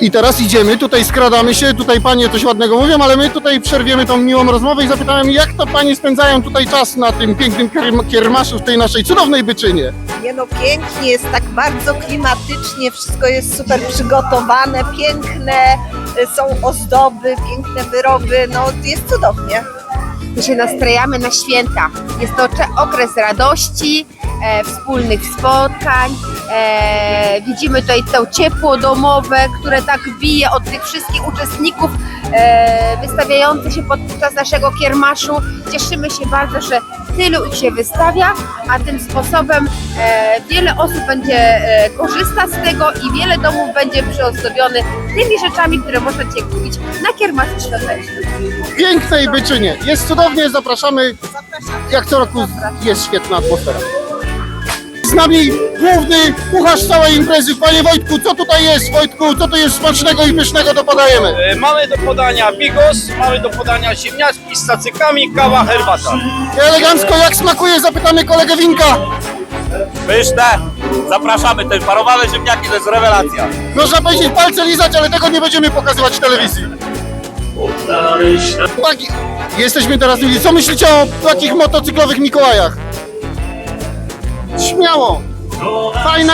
I teraz idziemy, tutaj skradamy się, tutaj panie coś ładnego mówią, ale my tutaj przerwiemy tą miłą rozmowę i zapytałem, jak to panie spędzają tutaj czas na tym pięknym kierm- kiermaszu w tej naszej cudownej byczynie. Nie no, pięknie, jest tak bardzo klimatycznie, wszystko jest super przygotowane, piękne, y, są ozdoby, piękne wyroby, no jest cudownie. My się nastrajamy na święta. Jest to cze- okres radości, e, wspólnych spotkań. E, widzimy tutaj to ciepło domowe, które tak bije od tych wszystkich uczestników e, wystawiających się podczas naszego kiermaszu. Cieszymy się bardzo, że tylu ich się wystawia, a tym sposobem e, wiele osób będzie e, korzysta z tego i wiele domów będzie przyozdobionych tymi rzeczami, które można kupić na kiermaszu świątecznym. Pięknej byczynie. Jest cudownie, zapraszamy. Jak co roku jest świetna atmosfera. Z nami główny kucharz całej imprezy. Panie Wojtku, co tutaj jest? Wojtku, co tu jest smacznego i pysznego to podajemy? E, Mamy do podania bigos, mamy do podania ziemniaczki z cacykami, kawa, herbata. Elegancko, jak smakuje? Zapytamy kolegę Winka. Pyszne! Zapraszamy, te parowane ziemniaki to jest rewelacja. Można powiedzieć palce lizać, ale tego nie będziemy pokazywać w telewizji. Tak, jesteśmy teraz. Co myślicie o takich motocyklowych Mikołajach? Śmiało. Fajne?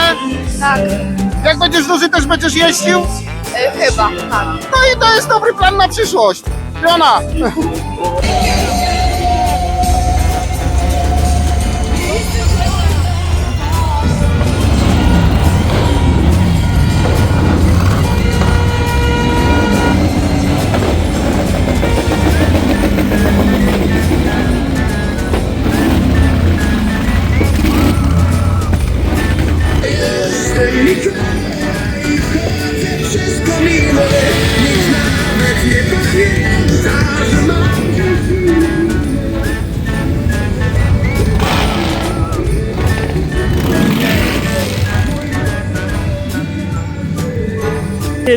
Tak, Jak będziesz duży, też będziesz jeździł? e, chyba, tak. No i to jest dobry plan na przyszłość. Piona. Wszystko minę, nikt nawet nie mam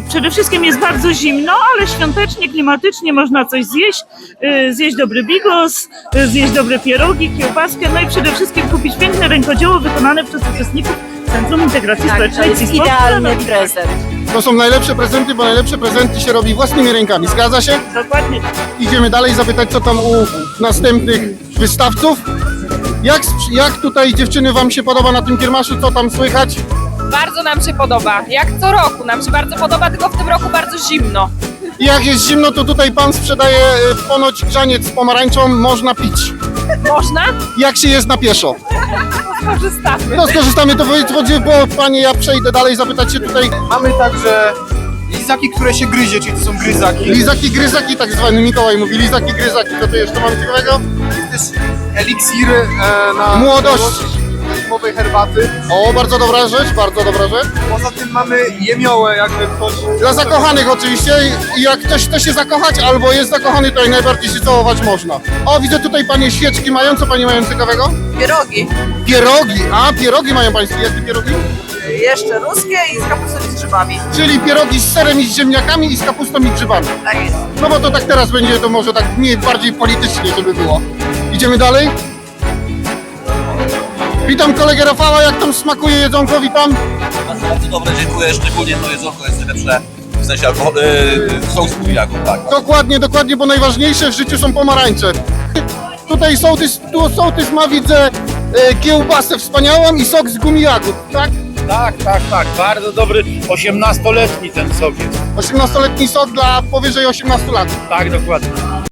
Przede wszystkim jest bardzo zimno, ale świątecznie, klimatycznie można coś zjeść, y, zjeść dobry bigos, y, zjeść dobre pierogi, kiełbaskę, no i przede wszystkim kupić piękne rękodzieło wykonane przez uczestników Centrum Integracji Tak, to Społecznej. jest CISPO. idealny prezent. To są najlepsze prezenty, bo najlepsze prezenty się robi własnymi rękami. Zgadza się? Dokładnie. Idziemy dalej zapytać, co tam u następnych wystawców. Jak, sprz- jak tutaj dziewczyny wam się podoba na tym kiermaszu? Co tam słychać? Bardzo nam się podoba. Jak co roku nam się bardzo podoba, tylko w tym roku bardzo zimno. I jak jest zimno, to tutaj pan sprzedaje e, ponoć grzaniec z pomarańczą, można pić. Można? Jak się jest na pieszo? Skorzystamy. No skorzystamy, to powiedz, bo panie, ja przejdę dalej zapytać się tutaj. Mamy także lizaki, które się gryzie, czyli to są gryzaki. Lizaki, gryzaki, tak zwany Mikołaj mówi, lizaki, gryzaki, to tu jeszcze mamy ciekawego? Jest też eliksir e, na Młodość. Zimowej herbaty. O, bardzo dobra rzecz, bardzo dobra rzecz. Poza tym mamy jemiołę, jakby ktoś... Dla zakochanych oczywiście i jak ktoś chce się zakochać albo jest zakochany, to najbardziej się całować można. O, widzę tutaj panie świeczki mają, co panie mają ciekawego? Pierogi, Pierogi, a pierogi mają państwo, jakie pierogi? jeszcze ruskie i z kapustą i z grzybami. Czyli pierogi z serem i z ziemniakami i z kapustą i grzybami. Tak jest. No bo to tak teraz będzie, to może tak mniej, bardziej politycznie, żeby było. Idziemy dalej? Witam kolegę Rafała, jak tam smakuje jedzonko, witam. Bardzo dobre, dziękuję. Szczególnie to jedzonko jest najlepsze. W sensie alkohol, yy, są z tak. Dokładnie, dokładnie, bo najważniejsze w życiu są pomarańcze. Tutaj sołtys, tu sołtys ma, widzę, e, kiełbasę wspaniałą i sok z gumijagód, tak? Tak, tak, tak. Bardzo dobry 18-letni ten sok jest. 18-letni sok dla powyżej 18 lat. Tak, dokładnie.